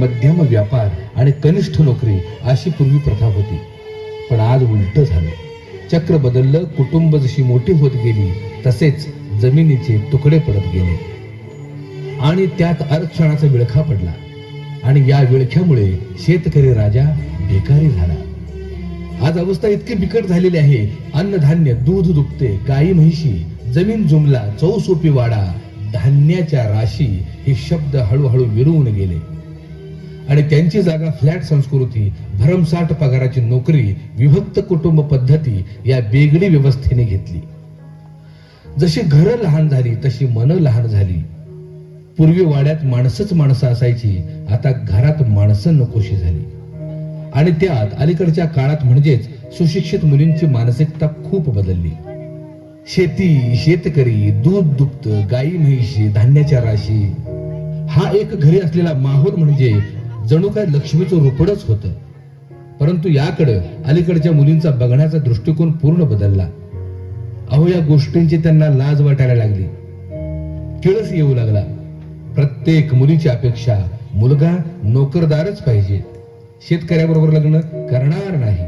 मध्यम व्यापार आणि कनिष्ठ नोकरी अशी पूर्वी प्रथा होती. पण आज उलट झालं चक्र बदललं कुटुंब जशी मोठी होत गेली तसेच जमिनीचे तुकडे पडत गेले. आणि त्यात आरक्षणाचा विळखा पडला. आणि या विळख्यामुळे शेतकरी राजा भिकारी झाला. आज अवस्था इतकी बिकट झालेली आहे अन्नधान्य दूध दुखते गाई म्हैशी जमीन जुमला चौसोपी वाडा धान्याच्या राशी हे शब्द हळूहळू विरवून गेले. आणि त्यांची जागा फ्लॅट संस्कृती भरमसाठ पगाराची नोकरी विभक्त कुटुंब पद्धती या बेगडी व्यवस्थेने घेतली. जशी घरं लहान झाली तशी मनं लहान झाली. पूर्वी वाड्यात माणसंच माणसं असायची आता घरात माणसं नकोशी झाली. आणि त्यात अलीकडच्या काळात म्हणजेच सुशिक्षित मुलींची मानसिकता खूप बदलली. शेती शेतकरी दूध दुप्त गाई म्हैशी धान्याच्या राशी. हा एक घरी असलेला माहोल म्हणजे जणू काय लक्ष्मीचं रोपडच होतं. परंतु याकडं अलीकडच्या मुलींचा बघण्याचा दृष्टिकोन पूर्ण बदलला. अहो या गोष्टींची त्यांना लाज वाटायला लागली. किळस येऊ लागला. प्रत्येक मुलीची अपेक्षा मुलगा नोकरदारच पाहिजे. शेतकऱ्याबरोबर लग्न करणार नाही.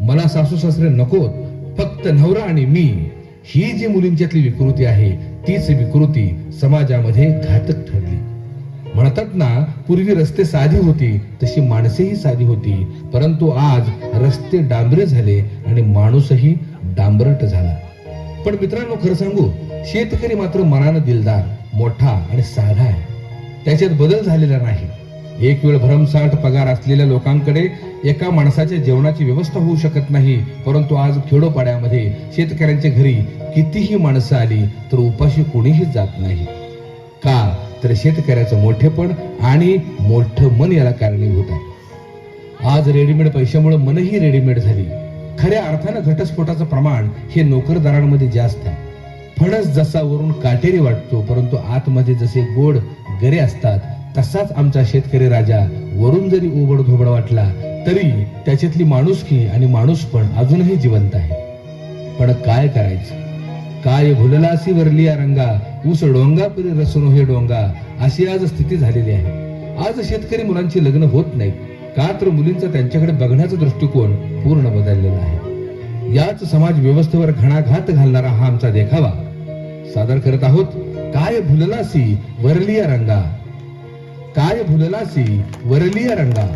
मला सासू सासरे नकोत फक्त नवरा आणि मी. ही जी मुलींच्यातली विकृती आहे तीच विकृती समाजामध्ये घातक म्हणतात ना पूर्वी रस्ते साधी होती तशी माणसेही साधी होती. परंतु आज रस्ते डांबरे झाले आणि माणूसही डांबरट झाला. पण मित्रांनो खरं सांगू शेतकरी मात्र मनानं दिलदार मोठा आणि साधा आहे. त्याच्यात बदल झालेला नाही. एक वेळ भरमसाठ पगार असलेल्या लोकांकडे एका माणसाच्या जेवणाची व्यवस्था होऊ शकत नाही. परंतु आज खेडोपाड्यामध्ये शेतकऱ्यांच्या घरी कितीही माणसं आली तर उपाशी कोणीही जात नाही. का? तर शेतकऱ्याचं मोठेपण आणि मोठं मन याला कारणीभूत आहे. आज रेडीमेड पैशामुळे मनही रेडीमेड झाली. खऱ्या अर्थानं घटस्फोटाचं प्रमाण हे नोकरदारांमध्ये जास्त आहे. फणस जसा वरून काटेरी वाटतो परंतु आतमध्ये जसे गोड गरे असतात तसाच आमचा शेतकरी राजा वरून जरी ओबड धोबड वाटला तरी त्याच्यातली माणुसकी आणि माणूसपण अजूनही जिवंत आहे. पण काय करायचं? काय भुललासी वरली या रंगा? ऊस डोंगा परी रसनो हे डोंगा. अशी आज स्थिती झालेली आहे. आज शेतकरी मुलांची लग्न होत नाही. का तर मुलींचा त्यांच्याकडे बघण्याचा दृष्टिकोन पूर्ण बदललेला आहे. याच समाज व्यवस्थेवर घणाघात घालणारा हा आमचा देखावा. सादर करत आहोत काय भुललासी वरलिया रंगा? काय भुललासी वरलिया रंगा?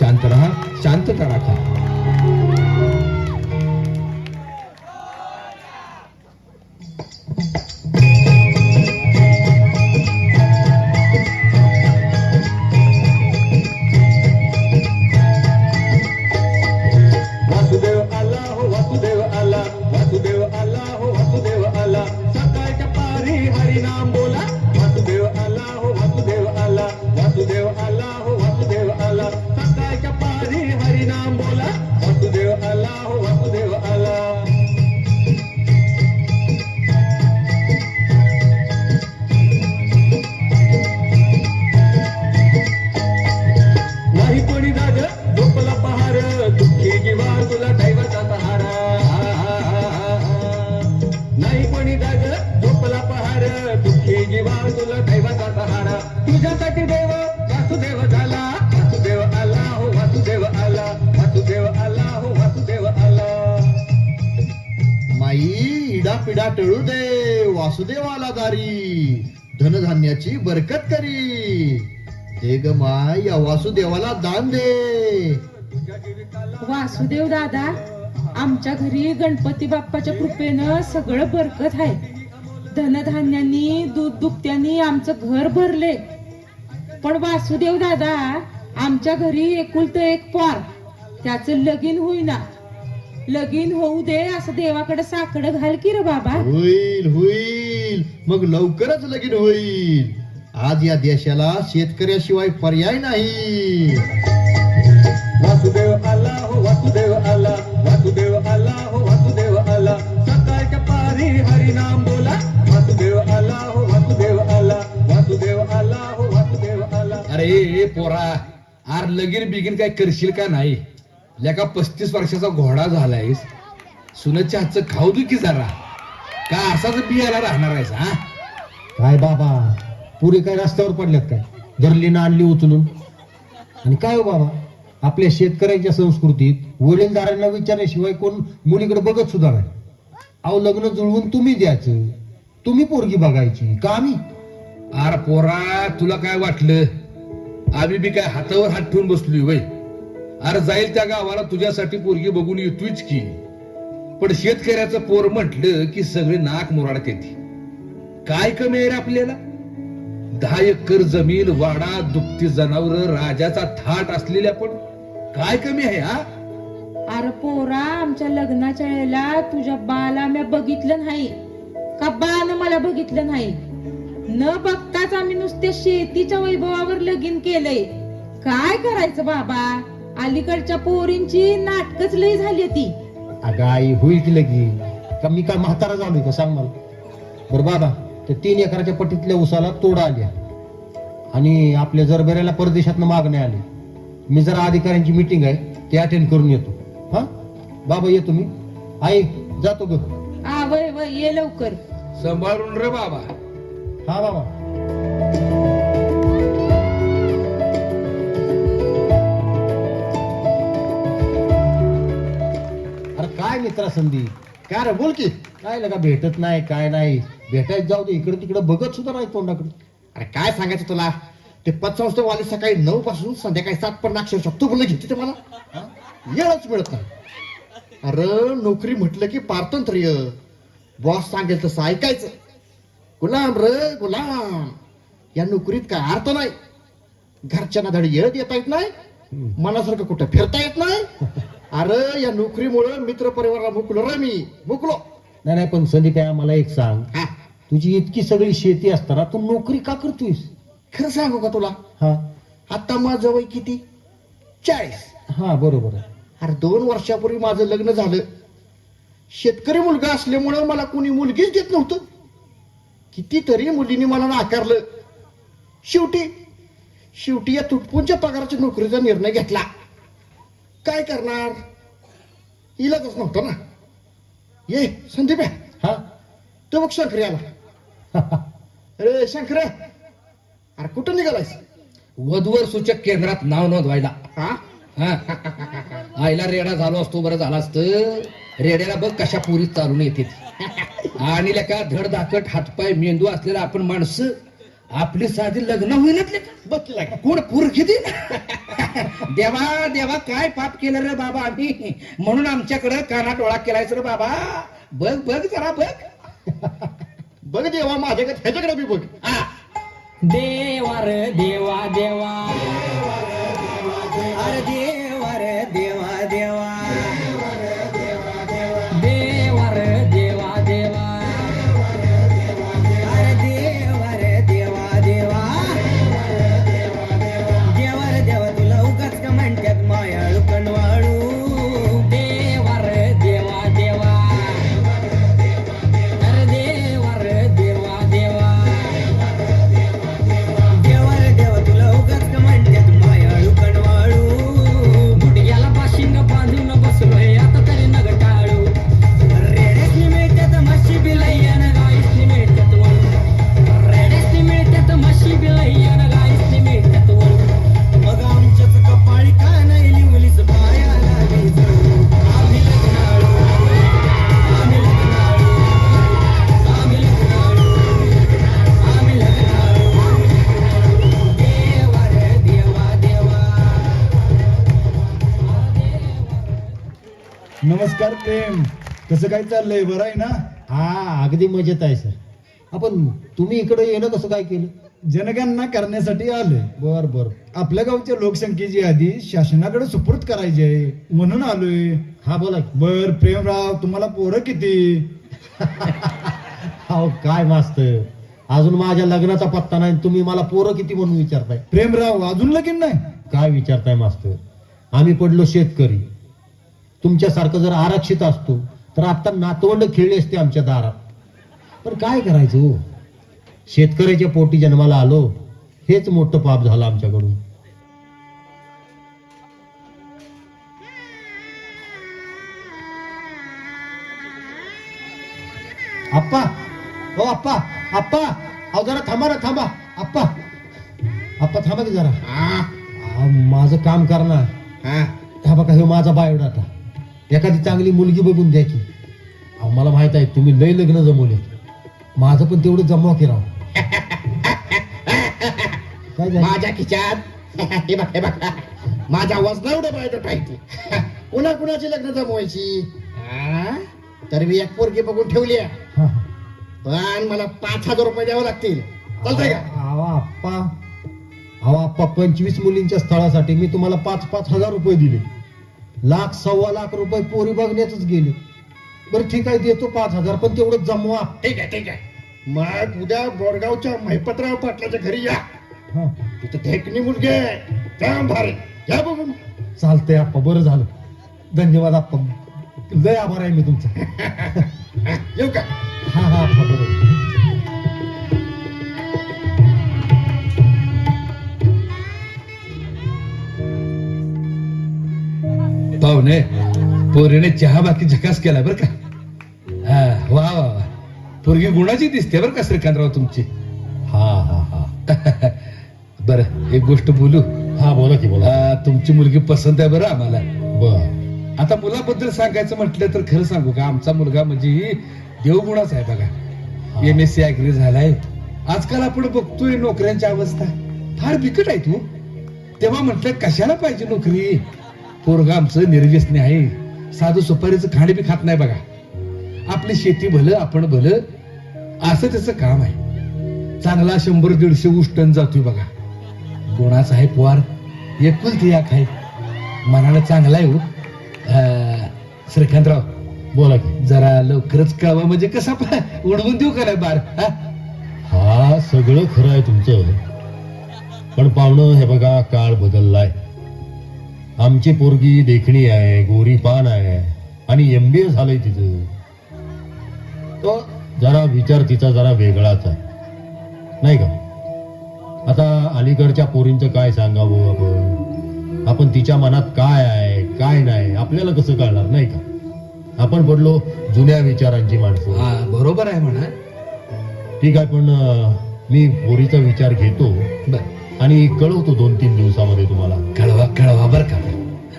शांत राहा शांतता राखा. टळू दे वासुदेवाला दारी धनधान्याची बरकत करी. दे ग माय या वासुदेवाला दान दे. वासुदेव दादा आमच्या घरी गणपती बाप्पाच्या कृपेनं सगळं बरकत आहे. धनधान्यांनी दूध दुभत्यांनी आमचं घर भरले. पण वासुदेव दादा आमच्या घरी एकुलतं एक पार त्याचं लगीन होईना. लगीन होऊ दे असं देवाकडे साकडं घाल की रे बाबा. होईल होईल. मग लवकरच लगीन होईल. आज या देशाला शेतकऱ्याशिवाय पर्याय नाही. वासुदेव आला हो वासुदेव आला. वासुदेव आला हो वासुदेव आला. सकाळच्या पारी हरिनाम बोला. वासुदेव आला हो वासुदेव आला. वासुदेव आला हो वासुदेव आला. अरे पोरा आर लगीन बिगीन काय करशील का नाही? लेका पस्तीस वर्षाचा घोडा झालायस. सुनच्या हातचं खाऊ दे की जरा. का असाच बियाला राहणार आहेस हा? काय बाबा? पुरे काय रस्त्यावर पडल्यात काय? धरली ना आणली उचलून. आणि काय हो बाबा? आपल्या शेतकऱ्यांच्या संस्कृतीत वडीलधाऱ्यांना विचारल्याशिवाय कोण मुलीकडे बघत सुद्धा नाही. अहो लग्न जुळवून तुम्ही द्यायचं. तुम्ही पोरगी बघायची का आम्ही? आर पोरा तुला काय वाटलं? आम्ही बी काय हातावर हात ठेवून बसलोय वय. अरे जाईल त्या गावाला तुझ्यासाठी पोरगी बघून येतोच की. पण शेतकऱ्याचं पोर म्हटलं की सगळे नाक मुराडत येते काय कमी आहे रे आपल्याला? दहा एकर जमीन वाडा दुपती जनावर राजाचा थाट असलेल्या पण काय कमी आहे हा? अरे पोरा आमच्या लग्नाच्या वेळेला तुझ्या बाला म्या बघितलं नाही. का बानं मला बघितलं नाही? न बघताच आम्ही नुसत्या शेतीच्या वैभवावर लगीन केलंय. काय करायचं बाबा? अलीकडच्या पोरींची नाटकच लई झाली ती. अगं आई होईल की लगी का मी काय म्हातारा झालोय का सांग मला? बरं बाबा त्या तीन एकराच्या पट्टीतल्या उसाला तोडा आल्या. आणि आपल्या जरबेऱ्याला परदेशातनं मागण्या आली मी जरा अधिकाऱ्यांची मीटिंग आहे ते अटेंड करून येतो. हा? बाबा येतो मी. आई जातो ग. आ वय वय ये लवकर. सांभाळून रे बाबा. हा बाबा. काय मित्रा संदीप काय रे बोल की. काय लगा भेटत नाही काय नाही. भेटायचं जाऊ दे इकडे तिकडे बघत सुद्धा नाही तोंडाकडे. अरे काय सांगायचं तुला? ते पतसंस्था वाले सकाळी नऊ पासून संध्याकाळी सात पण अक्षरशः तू बोललं घेते ते मला? वेळच मिळत नाही. अरे नोकरी म्हटलं की पारतंत्र्य. बॉस सांगेल तसं ऐकायचं. गुलाम र गुलाम. या नोकरीत काय अर्थ नाही. घरच्यांना धड येत येता येत नाही. मनासारखं कुठं फिरता येत नाही. अरे या नोकरीमुळं मित्र परिवाराला मुकलो रे मी. मुकलो नाही नाही पण संदीप आहे मला एक सांग. हा. तुझी इतकी सगळी शेती असताना तू नोकरी का करतोयस? खरं सांगू का तुला? हा. आता माझं वय किती? चाळीस. हा बरोबर आहे. अरे दोन वर्षापूर्वी माझं लग्न झालं. शेतकरी मुलगा असल्यामुळं मला कोणी मुलगीच देत नव्हतं. कितीतरी मुलींनी मला नाकारलं. शेवटी शेवटी या तुटपुंच्या पगाराच्या नोकरीचा निर्णय घेतला. काय करणार? इलाजच नव्हतं ना. ये संदीप आहे. हा? तो बघ शंकरे आला. अरे शंकरे. अरे कुठं निघालायस? वधूवर सूचक केंद्रात नाव नोंदवायला. हा? हा. आईला रेडा झालो असतो बरं झाला असतं. रेड्याला बघ कशा पुरीत चालून येते. आणि लेका धड धाकट हातपाय मेंदू असलेला आपण माणसं आपली साधी लग्न होईनात लेका. बघ. कोण पूर किती देवा देवा काय पाप केलं रे बाबा आम्ही? म्हणून आमच्याकडे काना डोळा केलायच रे बाबा. बघ बघ जरा बघ. बघ देवा माझ्याकडे ह्याच्याकडे बी बघ. हा. देवा रे देवा देवा. अरे देवा नमस्कार प्रेम. कसं काय चाललंय? बरं आहे ना? हा अगदी मजेत आहे सर. आपण तुम्ही इकडे येणं कसं काय केलं? जनगणना करण्यासाठी आलोय. बर बर. आपल्या गावच्या लोकसंख्येची यादी शासनाकडे सुपूर्द करायची आहे म्हणून आलोय. हा बोला की. बर प्रेमराव तुम्हाला पोरं किती? अहो काय मास्तर. अजून माझ्या लग्नाचा पत्ता नाही तुम्ही मला पोरं किती म्हणून विचारताय? प्रेमराव अजून लगीन नाही? काय विचारताय मास्तर? आम्ही पडलो शेतकरी. तुमच्यासारखं जर आरक्षित असतो तर आता नातवंड खेळले असते आमच्या दारात. पण काय करायचं हो? शेतकऱ्याच्या पोटी जन्माला आलो हेच मोठं पाप झालं आमच्याकडून. आप्पा हो आप्पा आप्पा अहो जरा थांबा ना थांबा. आप्पा आप्पा थांबा की जरा. हा. माझं काम करणार. हा. हा बघा हे माझा बायोडाटा. एखादी चांगली मुलगी बघून द्या की. अहो, मला माहीत आहे तुम्ही लय लग्न जमवले माझं पण तेवढं जमवा की राव. काय झालं? माझ्या खिच्यात हे बघ हे बघ. माझ्या वजना एवढं बायोडाटा पाहिजे. कुणा कुणाची लग्न जमवायची? हा? तर मी एक पोरगी बघून ठेवली आहे. हा, हा. पण मला पाच हजार रुपये द्यावे लागतील. चालतंय का? अहो आप्पा. अहो आप्पा पंचवीस मुलींच्या स्थळासाठी मी तुम्हाला पाच पाच हजार रुपये दिले. लाख सव्वा लाख रुपये पोरी बघण्यातच गेले. बरं ठीक आहे देतो पाच हजार पण तेवढं जमवा. ठीक आहे ठीक आहे. मग उद्या बोरगावच्या महिपतराव पाटलाच्या घरी या. हा. तिथं ढेकणी मुलगी आहे. जाम भारी या बघून. चालतंय आप्पा. बरं झालं. धन्यवाद आप्पा. लय आभार आहे मी तुमचा. येऊ का? हा हा आप्पा. बरोबर पाहुणे. पोरीने चहा बाकी झकास केला बर का? हा वा वा वा. पोरगी गुणाची दिसते बर का श्रीकांतराव तुमची? हा हा हा. बर एक गोष्ट बोलू? हा बोला की बोला. तुमची मुलगी पसंत आहे बरं आम्हाला. बर. आता मुलाबद्दल सांगायचं म्हटलं तर खरं सांगू का? आमचा मुलगा म्हणजे देवगुणाच आहे बघा. एम एस सी अग्री झालाय. आजकाल आपण बघतोय नोकऱ्यांची अवस्था. फार बिकट आहे तू. तेव्हा म्हटलं कशाला पाहिजे नोकरी? पोरग आमचं निर्व्यसनी आहे. साधू सुपारीचं खाणे बी खात नाही बघा. आपली शेती भलं आपण भलं असं त्याचं काम आहे. चांगला शंभर दीडशे उष्टन जातोय बघा. कोणाचा आहे पोवार? एकुलती एक आहे. मनानं चांगला आहे हो. श्रीकांतराव बोला की. जरा लवकरच कळवा म्हणजे कसा उडवून देऊ का बार? हा? हा सगळं खरं आहे तुमचं. पण पाहुणं हे बघा काळ बदललाय. आमची पोरगी देखणी आहे गोरी पान आहे आणि एम बी ए झालंय तिचं. तो जरा विचार तिचा जरा वेगळाच आहे. नाही का? आता अलीकडच्या पोरींचं काय सांगावं आपण? आपण तिच्या मनात काय आहे काय नाही आपल्याला कसं कळणार नाही का? आपण पडलो जुन्या विचारांची माणसं. हा बरोबर आहे म्हणा. ठीक आहे पण मी पोरीचा विचार घेतो. बर. आणि कळवतो दोन तीन दिवसामध्ये तुम्हाला. कळवा कळवा बर का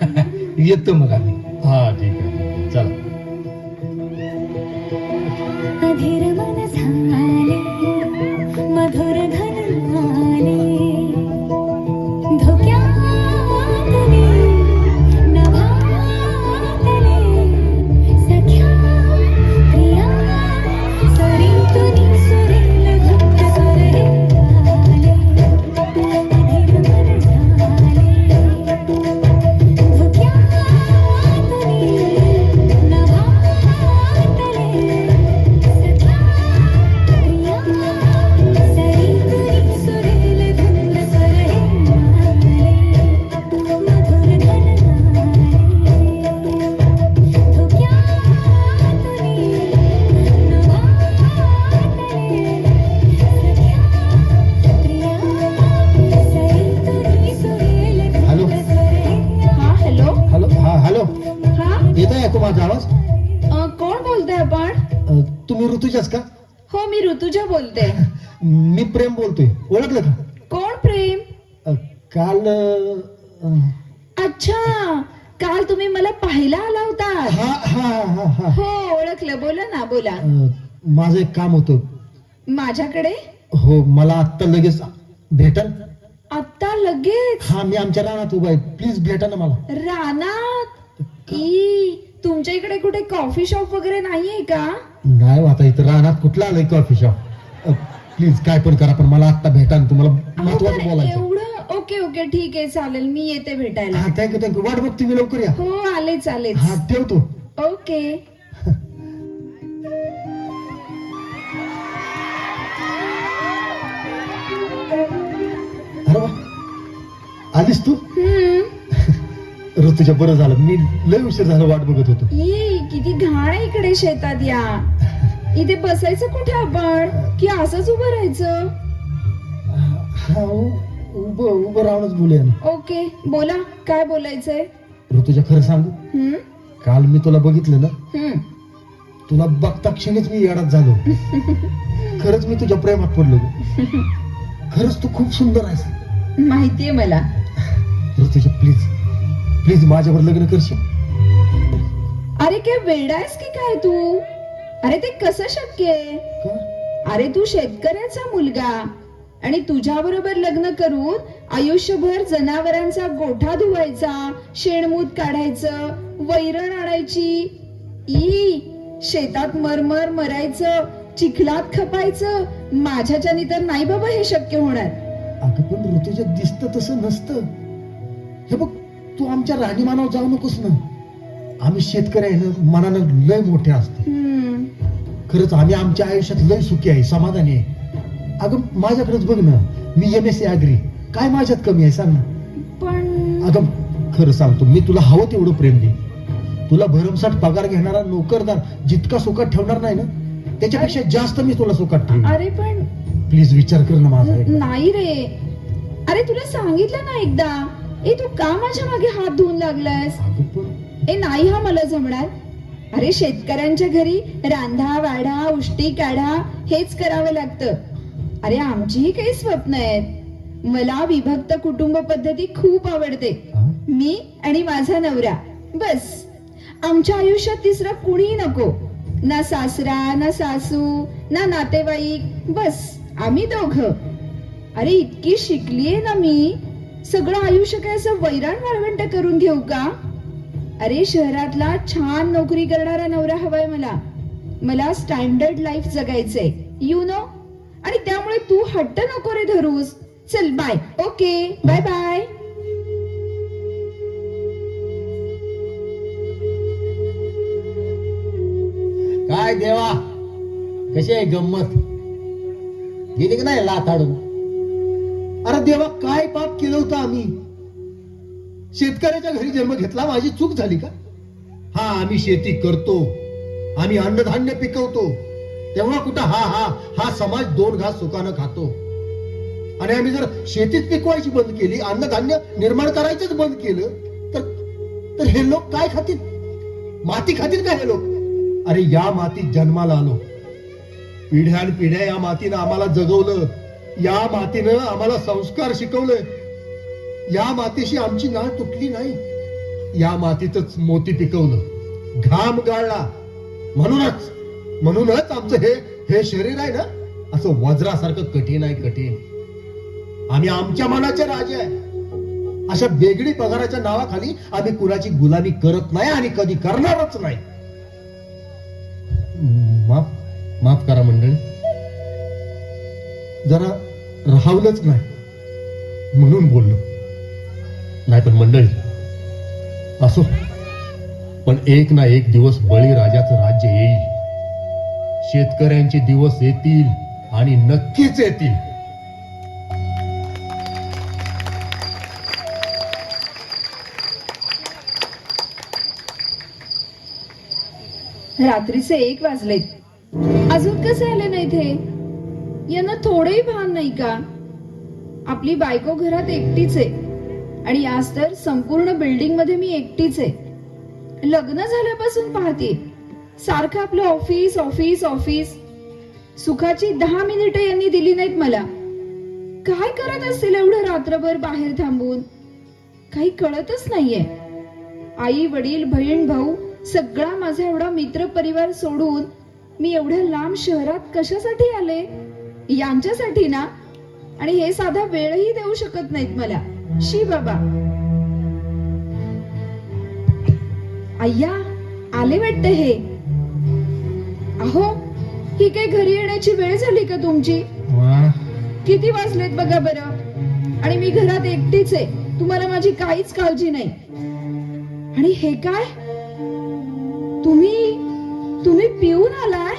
येतो मग आम्ही. हा ठीक आहे ठीक आहे. चला. ऋतुजा बोलते. मी प्रेम बोलतोय. ओळखलं का? कोण प्रेम? अं, काल अं, अच्छा काल तुम्ही मला पाहायला आला होता. हा हा हा हा. हो ओळखलं. बोला ना बोला. अं, माझं एक काम होतं. माझ्याकडे? हो मला आत्ता लगेच भेटल आता लगेच? हा मी आमच्या रानात उभा आहे. प्लीज भेटा ना मला. रानात? ई तुमच्या इकडे कुठे कॉफी शॉप वगैरे नाहीये का? नाही हो, आता इथं रानात कुठला आलंय कॉफी शॉप प्लीज काय पण करा पण मला आत्ता भेटा ना तुम्हाला अहो, महत्वाचं पण बोलायचं एवढं ओके ओके ठीक आहे चालेल मी येते भेटायला. हा थँक्यू थँक्यू वाट बघ तुम्ही लवकर या. हो आलेच आलेच. हा ठेवतो. ओके. अरे वा. आलीस तू? हम्म. ऋतूच्या बरं झालं. मी लय उशीर झालं वाट बघत होतो. किती घाण आहे इकडे शेतात या. इथे बसायचं कुठे आपण? की असंच उभं राहायचं? हा उ- उभं उभं राहूनच बोलूया ना. ओके बोला. काय बोलायचंय? ऋतूच्या खरं सांगू? हम्म. काल मी तुला बघितलं ना? हम्म. तुला बघता क्षणीच मी येडात झालो. खरंच मी तुझ्या प्रेमात पडलो. खरंच तू खूप सुंदर आहेस. माहितीये मला. ऋतुजा प्लीज. प्लीज माझ्यावर लग्न करशील? अरे काय वेडायस की काय तू? अरे ते कसं शक्य आहे? अरे तू शेतकऱ्याचा मुलगा आणि तुझ्या बरोबर लग्न करून आयुष्यभर जनावरांचा गोठा धुवायचा शेणमूत काढायचं वैरण आणायची ई शेतात मरमर मरायचं चिखलात खपायचं माझ्याच्यानी तर नाही बाबा हे शक्य होणार. अगं पण ऋतुजा दिसतं तसं नसतं. हे बघ तू आमच्या राहणीमानावर जाऊ नकोस ना. आम्ही शेतकरी आहे ना मनानं लय मोठे असतो. हम्म. खरंच आम्ही आमच्या आयुष्यात लय सुखी आहे समाधानी आहे. अगं माझ्याकडेच बघ ना मी एम एस सी अग्री काय माझ्यात कमी आहे सांग ना. पण अगं खरं सांगतो मी तुला हवं तेवढं प्रेम दे तुला भरमसाठ पगार घेणारा नोकरदार जितका सुखात ठेवणार नाही ना त्याच्यापेक्षा जास्त मी तुला सुखात ठेव अरे पण प्लीज विचार कर ना माझा एकदा. नाही रे. अरे तुला सांगितलं ना एकदा. ए तू का माझ्या मागे हात धुवून पण ए नाही हा मला जमणार. अरे शेतकऱ्यांच्या घरी रांधा वाढा उष्टी काढा हेच करावं लागतं. अरे आमचीही काही स्वप्न आहेत. मला विभक्त कुटुंब पद्धती खूप आवडते? मी आणि माझा नवरा. बस. आमच्या आयुष्यात तिसरं कुणी नको. ना सासरा ना सासू ना नातेवाईक. बस. आम्ही दोघ. अरे इतकी शिकलीये ना मी. सगळं आयुष्य काय असं वैराण वाळवंट करून घेऊ का? अरे शहरातला छान नोकरी करणारा नवरा हवाय मला. मला स्टँडर्ड लाईफ जगायचंय. यु नो आणि त्यामुळे तू हट्ट नको रे धरूस. चल बाय ओके बाय बाय काय देवा? कशी आहे गंमत? गेली की नाही लाथाडून अरे देवा काय पाप केलं होतं आम्ही? शेतकऱ्याच्या घरी जन्म घेतला माझी चूक झाली का? हा आम्ही शेती करतो. आम्ही अन्नधान्य पिकवतो. तेव्हा कुठं हा हा हा समाज दोन घास सुखानं खातो. आणि आम्ही जर शेतीत पिकवायची बंद केली अन्नधान्य निर्माण करायचंच बंद केलं तर तर हे लोक काय खातील? माती खातील का हे लोक? अरे या मातीत जन्माला आलो. पिढ्यान पिढ्या या मातीनं आम्हाला जगवलं. या मातीनं आम्हाला संस्कार शिकवले. या मातीशी आमची नाळ तुटली नाही. या मातीतच मोती पिकवलं. घाम गाळला. म्हणूनच म्हणूनच आमचं हे हे शरीर आहे ना असं वज्रासारखं कठीण आहे कठीण. आम्ही आमच्या मनाचे राजे आहे. अशा वेगळी पगाराच्या नावाखाली आम्ही कुणाची गुलामी करत नाही आणि कधी करणारच नाही. माफ माफ करा मंडळी. जरा राहावलंच नाही. म्हणून बोललो. नाही पण मंडळी असो. पण एक ना एक दिवस बळीराजाचं राज्य येईल. शेतकऱ्यांचे दिवस येतील आणि नक्कीच येतील. रात्रीचे एक वाजले अजून कसे आले नाही ते? यांना थोडंही भान नाही का? आपली बायको घरात एकटीच आहे. आणि आज तर संपूर्ण बिल्डिंगमध्ये मी एकटीच आहे. लग्न झाल्यापासून पाहते. सारखं आपलं ऑफिस ऑफिस ऑफिस सुखाची दहा मिनिटं यांनी दिली नाहीत मला. काय करत असतील एवढं रात्रभर बाहेर थांबून? काही कळतच नाहीये. आई वडील बहीण भाऊ सगळा माझा एवढा मित्र परिवार सोडून मी एवढ्या लांब शहरात कशासाठी आले? यांच्यासाठी ना आणि हे साधा वेळही देऊ शकत नाहीत मला. शी बाबा. अय्या आले वाटत हे? अहो ही काय घरी येण्याची वेळ झाली का तुमची? किती वाजलेत बघा बरं. आणि मी घरात एकटीच आहे. तुम्हाला माझी काहीच काळजी नाही. आणि हे काय? तुम्ही तुम्ही पिऊन आलाय?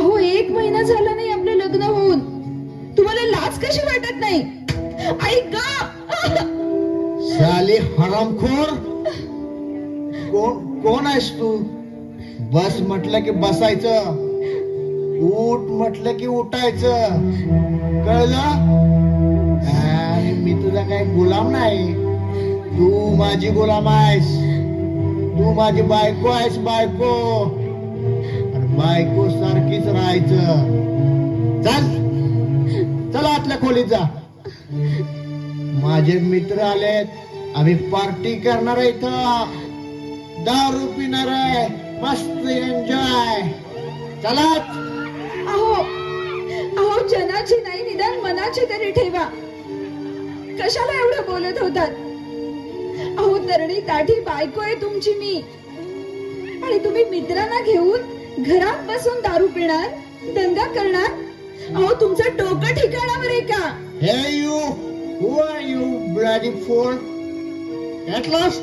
अहो एक महिना झाला नाही आपलं लग्न होऊन. तुम्हाला लाज कशी वाटत नाही? ऐका साली हरामखोर. कोण कोण आहेस तू? बस म्हटलं की बसायचं. उठ म्हटलं की उठायचं. कळलं? आणि मी तुझा काही गुलाम नाही. तू माझी गुलाम आहेस. तू माझी बायको आहेस बायको. बायको सारखीच राहायचं. चल. चला आतल्या खोलीत जा. माझे मित्र आलेत. आम्ही पार्टी करणार आहे इथं. दारू पिणार आहे. मस्त एन्जॉय चला. अहो. अहो जनाची नाही निदान मनाची तरी ठेवा. कशाला एवढं बोलत होतात? अहो तरणी ताठी बायको आहे तुमची मी. आणि तुम्ही मित्रांना घेऊन घरात बसून दारू पिणार दंगा करणार? अहो तुमचं डोकं ठिकाणावर आहे का? Hey you who are you bloody fool get lost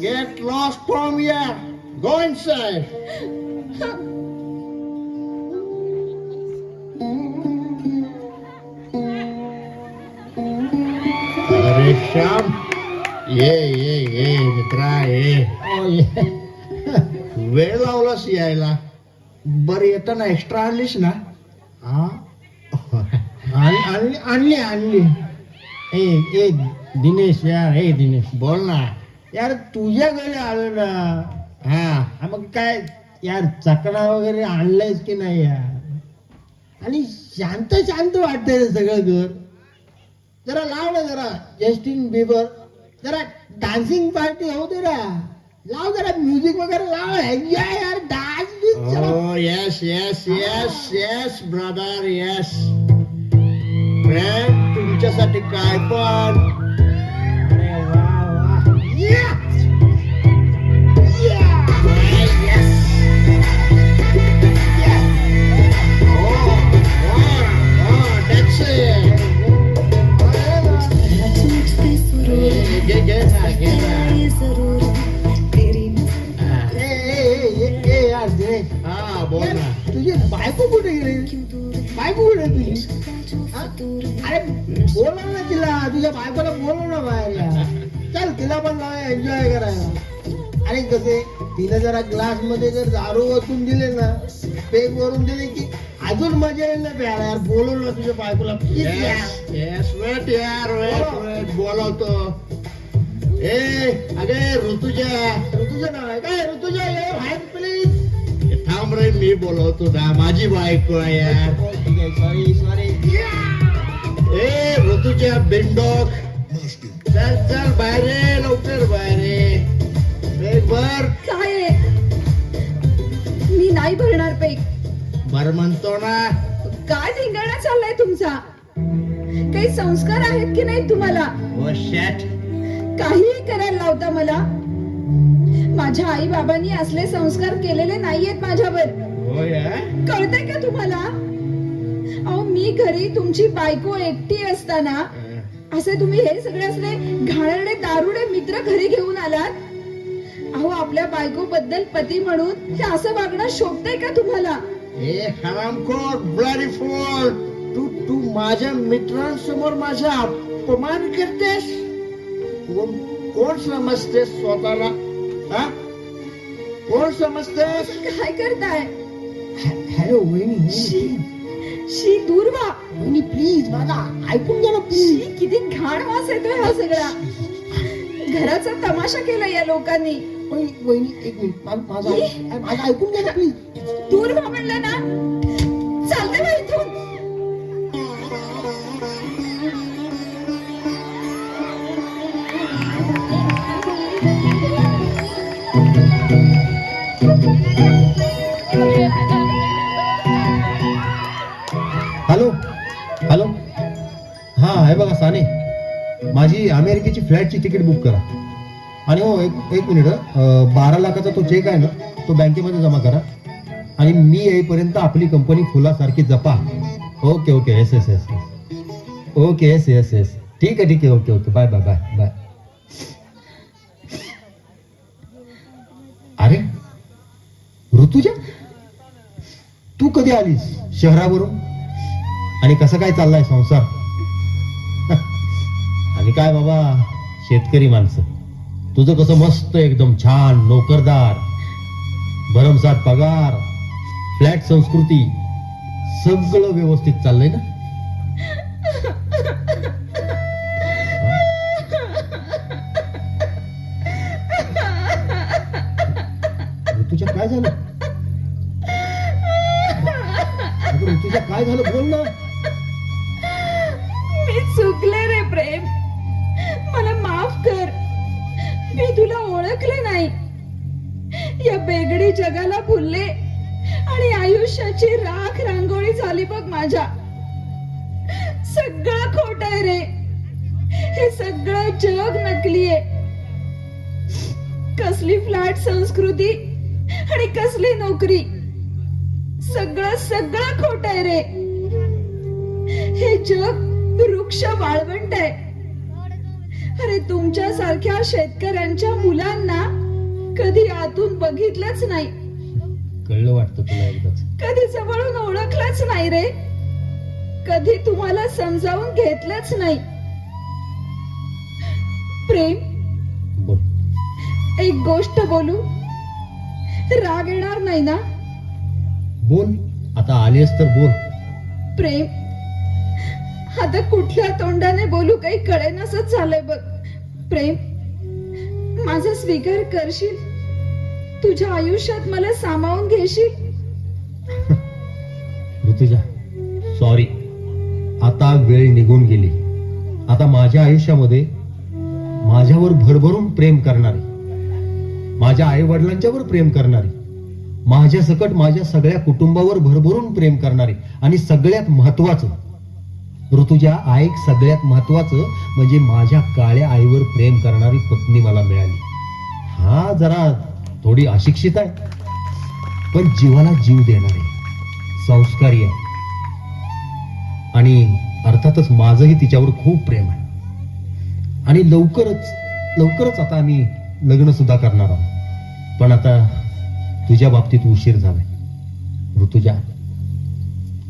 get lost from here go inside Shyam. ये ये ये मित्रा ये. ओ ये वेळ लावलास यायला? बर येताना एक्स्ट्रा आणलीस ना? हा? आणि- आणली आणली आणली. ए ए दिनेश यार ए दिनेश. बोल ना. यार तुझ्या घरी आलो ना. हा. हा मग काय यार चकडा वगैरे आणलायस की नाही यार? आणि शांत शांत वाटतंय रे सगळं घर. जरा लाव ना जरा जस्टिन बिबर जरा डान्सिंग पार्टी दे ना. लाव जरा म्युझिक वगैरे लाव. एन्जॉय यार dance yes, yes, yes, yes, brother, yes. Friend, तुमच्यासाठी काय पण. कुठे गेली बायको कुठे तुझी अरे बोलव ना तिला तुझ्या बायकोला बोलव ना बाहेर चल तिला पण लावा एन्जॉय करायला आणि कसे तिने जरा ग्लासमध्ये जर दारू ओतून दिले ना पेग वरून दिले की अजून मजा येईल ना प्यायला यार बोलव ना तुझ्या बायकोला प्लीज यार, wait, बोलवतो. ए अगे ऋतुजा ऋतुजा नाव आहे काय ऋतुजा ये बाहेर प्लीज थांब रे मी बोलवतो ना माझी बायको आहे यार. ठीक आहे सॉरी सॉरी ए ऋतुजा बिंडोक. चल चल बाहेर ये, लवकर बाहेर ये. ए, बर. काय? मी नाही भरणार पेक बर म्हणतो ना. काय धिंगाणा चाललाय तुमचा? काही संस्कार आहेत की नाही तुम्हाला? हो शॅट काहीही करायला लावता मला. माझ्या आई बाबांनी असले संस्कार केलेले नाहीयेत माझ्यावर. कळतंय का तुम्हाला? अहो मी घरी तुमची बायको एकटी असताना असे तुम्ही हे सगळे असले घाणेरडे दारुडे मित्र घरी घेऊन आलात? अहो आपल्या बायको बद्दल पती म्हणून हे असं वागणं शोभतंय का तुम्हाला? ए हरामखोर ब्लडी फोर तू तू माझ्या मित्रांसमोर माझा अपमान करतेस? कोण कोण समजतेस स्वतःला? कोण समजतेस? काय करताय? हॅलो वहिनी शी शी दूर व्हा. वहिनी प्लीज माझा ऐकून घ्या ना प्लीज किती घाण वास येतोय हा सगळा. घराचा तमाशा केला या लोकांनी. वहिनी एक मिनिट. माझा माझं ऐकून घ्या ना प्लीज दूर व्हा म्हणलं ना. चालते बा इथून. बघा साने माझी अमेरिकेची फ्लाईटची तिकीट बुक करा. आणि हो एक एक मिनिट बारा लाखाचा तो चेक आहे ना तो बँकेमध्ये जमा करा. आणि मी येईपर्यंत आपली कंपनी फुलासारखी जपा. Okay okay yes yes yes okay yes yes yes ठीक आहे ठीक आहे okay okay. Bye bye bye bye. अरे ऋतुजा तू कधी आलीस शहरावरून? आणि कसं काय चाललाय संसार? आणि काय बाबा? शेतकरी माणसं. तुझं कसं मस्त एकदम छान नोकरदार भरमसाठ पगार फ्लॅट संस्कृती सगळं व्यवस्थित चाललंय ना? तुझ्या काय झालं? तुझ्या काय झालं? बोल ना. मी चुकले मी तुला ओळखले नाही. या बेगडी जगाला भुलले आणि आयुष्याची राख रांगोळी झाली बघ माझ्या. सगळं खोट आहे रे. हे सगळं जग नकली आहे कसली फ्लॅट संस्कृती आणि कसली नोकरी. सगळं सगळं खोट आहे रे. हे जग वृक्ष वाळवंट आहे. अरे तुमच्या सारख्या शेतकऱ्यांच्या मुलांना कधी आतून बघितलंच नाही. कळलं वाटतं तुला एकदाच. कधी जवळून ओळखलंच नाही रे. कधी तुम्हाला समजावून घेतलंच नाही. प्रेम बोल. एक गोष्ट बोलू? राग येणार नाही ना? बोल. आता आलीस तर बोल. प्रेम आता कुठल्या तोंडाने बोलू काही कळेनासच झालंय बघ. प्रेम माझा स्वीकार करशील? तुझ्या आयुष्यात मला सामावून घेशील? ऋतुजा सॉरी आता वेळ निघून गेली. आता माझ्या आयुष्यामध्ये माझ्यावर भरभरून प्रेम करणारी माझ्या आई वडिलांच्यावर प्रेम करणारी माझ्या सकट माझ्या सगळ्या कुटुंबावर भरभरून प्रेम करणारी आणि सगळ्यात महत्वाचं ऋतुजा आईक सगळ्यात महत्वाचं म्हणजे माझ्या काळ्या आईवर प्रेम करणारी पत्नी मला मिळाली. हा जरा थोडी अशिक्षित आहे पण जीवाला जीव देणारे संस्कारी आहे. आणि अर्थातच माझंही तिच्यावर खूप प्रेम आहे. आणि लवकरच लवकरच आता आम्ही लग्न सुद्धा करणार आहोत. पण आता तुझ्या बाबतीत उशीर झालाय. ऋतुजा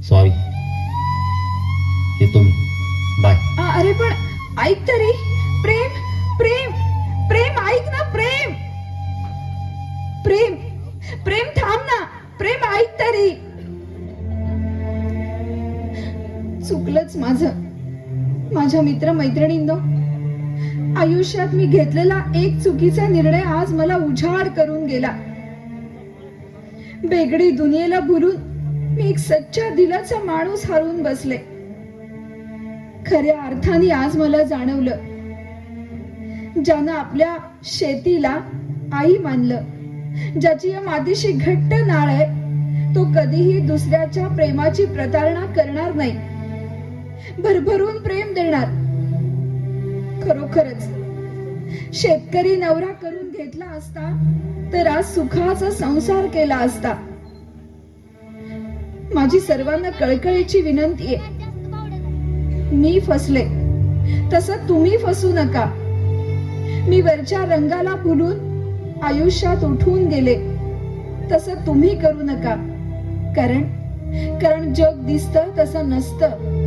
सॉरी येतो मी. बाय अरे पण ऐक तरी. प्रेम प्रेम प्रेम ऐक ना प्रेम. प्रेम प्रेम थांब ना. प्रेम ऐक तरी. चुकलंच माझं. माझ्या मित्र मैत्रिणींनो आयुष्यात मी घेतलेला एक चुकीचा निर्णय आज मला उजाड करून गेला. बेगडी दुनियेला भुलून मी एक सच्चा दिलाचा माणूस हरून बसले. खऱ्या अर्थाने आज मला जाणवलं. ज्यानं आपल्या शेतीला आई मानलं ज्याची या मातीशी घट्ट नाळ आहे तो कधीही दुसऱ्याच्या प्रेमाची प्रतारणा करणार नाही. भरभरून प्रेम देणार. खरोखरच शेतकरी नवरा करून घेतला असता तर आज सुखाचा संसार केला असता. माझी सर्वांना कळकळीची विनंती आहे. मी फसले. तसं तुम्ही फसू नका. मी वरच्या रंगाला भुलून आयुष्यात उठून गेले. तसं तुम्ही करू नका. कारण कारण जग दिसतं तसं नसतं.